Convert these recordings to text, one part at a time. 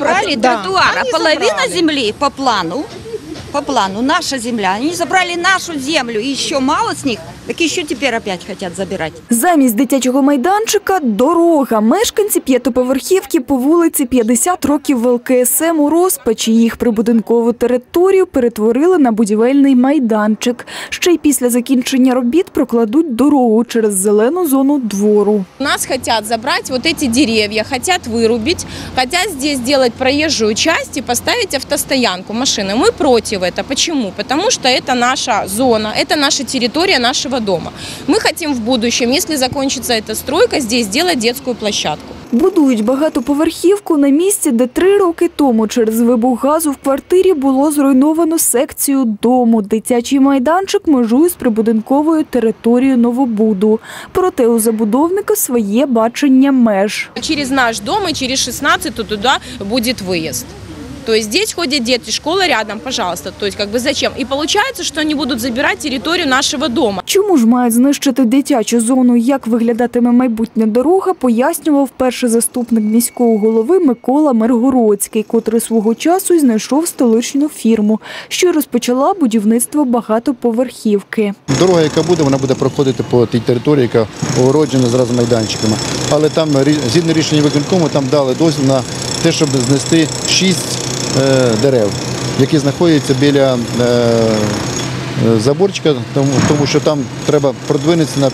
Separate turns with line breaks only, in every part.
забрали
Да.
тротуар, а половина земли по плану, по плану, наша земля. Они забрали нашу землю, и еще мало с них, так еще теперь опять хотят забирать.
Замість дитячого майданчика – дорога. Мешканці п'ятиповерхівки по вулиці 50 років в ЛКСМ у розпачі. Їх прибудинкову територію перетворили на будівельний майданчик. Ще й після закінчення робіт прокладуть дорогу через зелену зону двору.
У нас хотят забрать вот эти деревья, хотят вырубить, хотят здесь сделать проезжую часть и поставить автостоянку машины. Мы против этого. Почему? Потому что это наша зона, это наша территория нашего дома. Мы хотим в будущем, если закончится эта стройка, здесь сделать детскую площадку.
Будують багатоповерхівку на місці, де три роки тому через вибух газу в квартирі було зруйновано секцію дому. Дитячий майданчик межує з прибудинковою територією новобуду. Проте у забудовника своє бачення меж.
Через наш дом и через 16 туда будет выезд. То есть здесь ходят дети, школа рядом, пожалуйста. То есть как бы зачем? И получается, что они будут забирать территорию нашего дома.
Чому ж мають знищити дитячу зону? Як виглядатиме майбутня дорога, пояснював перший заступник міського голови Микола Миргородський, котрий свого часу й знайшов столичну фірму, що розпочала будівництво багатоповерхівки.
Дорога, яка буде, вона буде проходити по тій території, яка огороджена зразу майданчиками. Але там згідно рішення виконкому там дали дозвіл на те, щоб знести шість дерев, які знаходяться біля е, е, заборчика, тому, що там треба продвинутися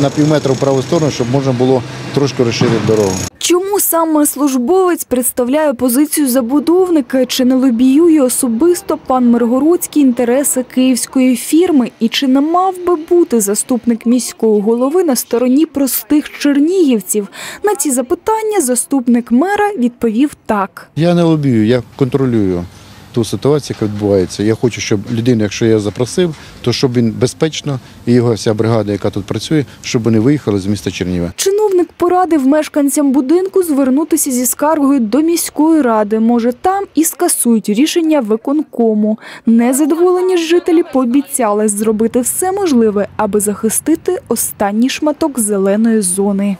на пів метра в праву сторону, щоб можна було трошки розширити дорогу.
Чому саме службовець представляє позицію забудовника? Чи не лобіює особисто пан Миргородський інтереси київської фірми? І чи не мав би бути заступник міського голови на стороні простих чернігівців? На ці запитання заступник мера відповів так.
Я не лобію, я контролюю ту ситуацію, яка відбувається. Я хочу, щоб людину, якщо я запросив, то щоб він безпечно і його вся бригада, яка тут працює, щоб вони виїхали з міста Чернігова.
Чиновник порадив мешканцям будинку звернутися зі скаргою до міської ради. Може, там і скасують рішення виконкому. Незадоволені жителі пообіцяли зробити все можливе, аби захистити останній шматок зеленої зони.